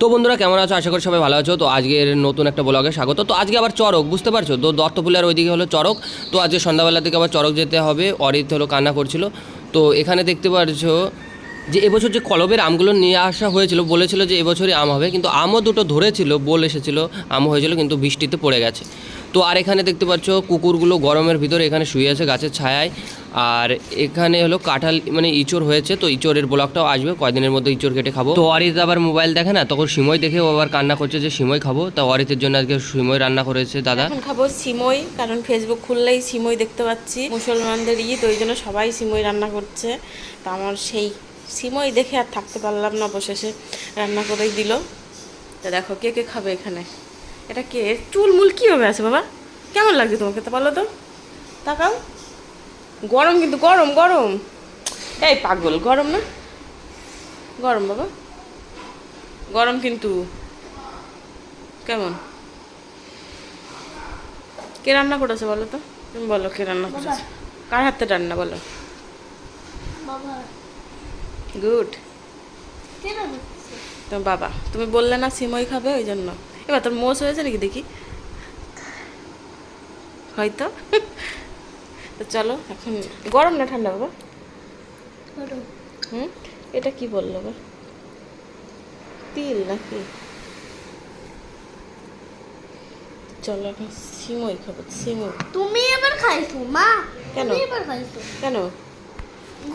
তো বন্ধুরা, কেমন আছো? আশা করি সবাই ভালো আছো। তো আজকের নতুন একটা ব্লগে স্বাগত। তো আজকে আবার চরক বুঝতে পারছ? তো দত্তপুলের ওইদিকে হলো চরক তো আজকে সন্ধ্যাবেলা থেকে আবার চরক যেতে হবে। অরিত হলো কান্না করছিল। তো এখানে দেখতে পারছ যে এবছর যে কলবের আমগুলো নিয়ে আসা হয়েছিল, বলেছিল যে এবছরই আম হবে। কিন্তু আমও দুটো ধরেছিল, বল এসেছিল আম হয়েছিল, কিন্তু বৃষ্টিতে পড়ে গেছে। তো আর এখানে দেখতে পাচ্ছ কুকুরগুলো গরমের ভিতরে এখানে শুয়ে আছে গাছের ছায়ায়। আর এখানে হলো কাঁঠাল মানে ইঁচড় হয়েছে, তো ইঁচড়ের ব্লগটাও আসবে, কয়দিনের মধ্যে ইঁচড় কেটে খাব। তো অরিত আবার মোবাইল দেখে না, তখন সিমই দেখে ও আবার কান্না করছে যে সিমই খাব। তা অরিতের জন্য আজকে সিমই রান্না করেছে দাদা। খাব সিমই, কারণ ফেসবুক খুললেই সিমই দেখতে পাচ্ছি। মুসলমানদের ঈদ, ওই জন্য সবাই সিমই রান্না করছে। তা আমার সেই সিমই দেখে আর থাকতে পারলাম না, অবশেষে রান্না করেই দিল। তা দেখো কে কে খাবে এখানে। এটা কে? চুলমুল কীভাবে আছে বাবা? কেমন লাগছে তোমাকে তা বলো তো? তাকাও। গরম কিন্তু গরম গরম। এই পাগল গরম না? গরম বাবা। গরম কিন্তু কেমন? কে রান্না করেছে বলো তো? তুমি বলো কে রান্না করেছে। কার হাতে রান্না বলো? গুড। তোমার বাবা। তুমি বললে না সিমই খাবে ওই জন্য। এবার তোর মোষ হয়েছে নাকি দেখি? হয়তো। তো চলো এখন গরম না ঠান্ডা বাবা? হুম? এটা কি বলল গো? তিল নাকি? চলো এখন সিমই খাব সিমই। তুমি এবার খাইছো মা? কেন? এবার খাইছো। কেন?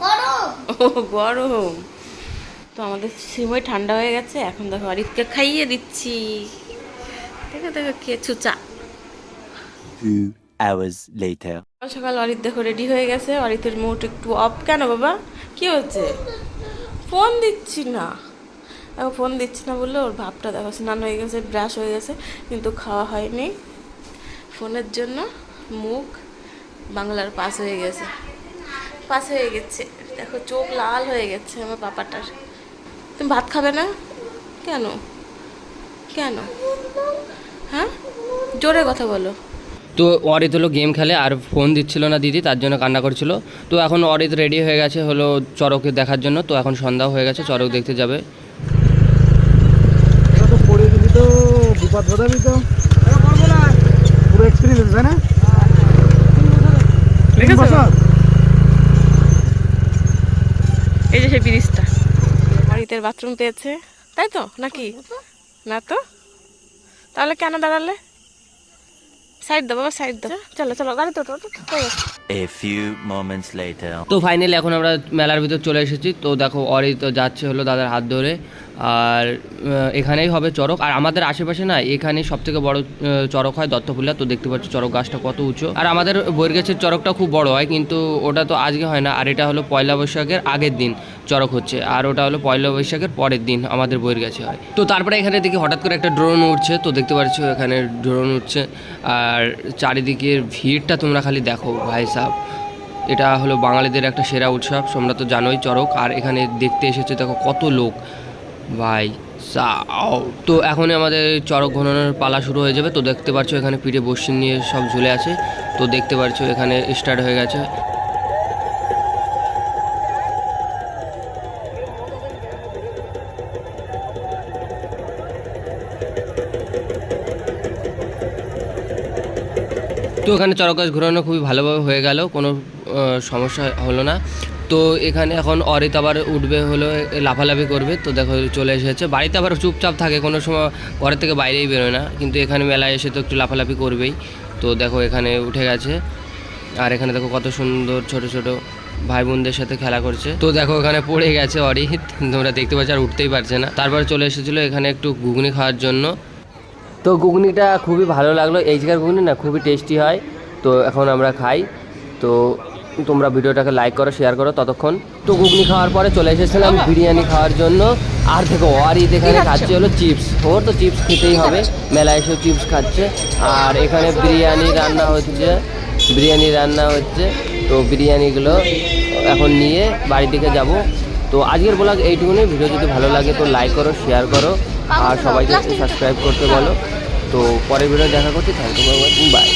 গরম। ও গরম। তো আমাদের সিমই ঠান্ডা হয়ে গেছে এখন দেখো অরিতকে খাইয়ে দিচ্ছি। দেখো দেখো কে চুচা. সকাল সকাল অরিত দেখো রেডি হয়ে গেছে। অরিতের মুড একটু অফ কেন বাবা? কি হচ্ছে ফোন দিচ্ছি না। দেখো ফোন দিচ্ছি না বললে, ওর ভাবটা দেখো, স্নান হয়ে গেছে ব্রাশ হয়ে গেছে, কিন্তু খাওয়া হয়নি। ফোনের জন্য মুখ বাংলার পাস হয়ে গেছে। পাস হয়ে গেছে। দেখো চোখ লাল হয়ে গেছে আমার পাপাটার তুমি ভাত খাবে না? কেন? কেন? হ্যাঁ? জোরে কথা বলো। তো অরিত হলো গেম খেলে আর ফোন দিচ্ছিল না দিদি তার জন্য কান্না করছিল। তো এখন অরিত রেডি হয়ে গেছে হলো চরকে দেখার জন্য। তো এখন সন্ধ্যাও হয়ে গেছে চরক দেখতে যাবে। এটা তো পড়ে গেলি তো বিপদ ঘটাবি তো। পুরো এক্সপিরিয়েন্স তাই না? তিন দেখেছ? বছর? এই যে সেই ব্রিজটা। বাড়িতে বাথরুম পেয়েছে তাই তো? নাকি? না তো? তাহলে কেন দাঁড়ালে? সাইড দাও বাবা সাইড দাও। চলো চলো গাড়ি তো এ ফিউ মোমেন্টস লেটার তো ফাইনালি এখন আমরা মেলার ভিতর চলে এসেছি। তো দেখো অরিত যাচ্ছে হলো দাদার হাত ধরে। আর এখানেই হবে চড়ক। আর আমাদের আশেপাশে না এখানে সব থেকে বড় চড়ক হয় দত্তপুলিয়া। তো দেখতে পাচ্ছ চড়ক গাছটা কত উঁচু। আর আমাদের বৈরগাছের চড়কটা খুব বড় হয়, কিন্তু ওটা তো আজকে হয় না। আর এটা হলো পয়লা বৈশাখের আগের দিন চড়ক হচ্ছে। আর ওটা হলো পয়লা বৈশাখের পরের দিন আমাদের বৈরগাছে হয়। তো তারপরে এখানে দেখি হঠাৎ করে একটা ড্রোন উঠছে তো দেখতে পাচ্ছ এখানে ড্রোন উঠছে আর চারিদিকের ভিড়টা তোমরা খালি দেখো, ভাই সাহেব এটা হলো বাঙালিদের একটা সেরা উৎসব, তোমরা তো জানোই চড়ক। আর এখানে দেখতে এসেছে, দেখো কত লোক। ভাই, সাও। তো এখনই আমাদের চড়ক ঘনানোর পালা শুরু হয়ে যাবে। তো দেখতে পাচ্ছ এখানে পিঠে বসি নিয়ে সব ঝুলে আছে। তো দেখতে পাচ্ছ এখানে স্টার্ট হয়ে গেছে। তো এখানে চড়ক গাছ ঘোরানো খুবই ভালোভাবে হয়ে গেল। কোনো সমস্যা হলো না। তো এখানে এখন অরিত আবার উঠবে হলো লাফালাফি করবে, তো দেখো চলে এসেছে। বাড়িতে আবার চুপচাপ থাকে, কোনো সময় ঘরের থেকে বাইরেই বেরোয় না, কিন্তু এখানে মেলায় এসে তো একটু লাফালাফি করবেই। তো দেখো এখানে উঠে গেছে, আর এখানে দেখো কত সুন্দর ছোট ছোট ভাই বোনদের সাথে খেলা করছে। তো দেখো এখানে পড়ে গেছে অরিত, তোমরা দেখতে পাচ্ছ আর উঠতেই পারছে না। তারপর চলে এসেছিল এখানে একটু ঘুগনি খাওয়ার জন্য। তো ঘুগনিটা খুবই ভালো লাগল, এই জায়গার ঘুগনি না খুবই টেস্টি হয়, তো এখন আমরা খাই। তো তোমরা ভিডিওটাকে লাইক করো শেয়ার করো। ততক্ষণ তো ঘুগনি খাওয়ার পরে চলে এসেছিলাম বিরিয়ানি খাওয়ার জন্য। আর দেখো ওয়ারি এখানে খাচ্ছে হলো চিপস ওর তো চিপস খেতেই হবে। মেলায় এসেও চিপস খাচ্ছে। আর এখানে বিরিয়ানি রান্না হচ্ছে। বিরিয়ানি রান্না হচ্ছে। তো বিরিয়ানিগুলো এখন নিয়ে বাড়ি থেকে যাব। তো আজকের ব্লগ এইটুকুনি ভিডিও যদি ভালো লাগে তো লাইক করো শেয়ার করো। আর সবাইকে সাবস্ক্রাইব করতে বলো। তো পরের ভিডিও দেখা করছি। Thank you by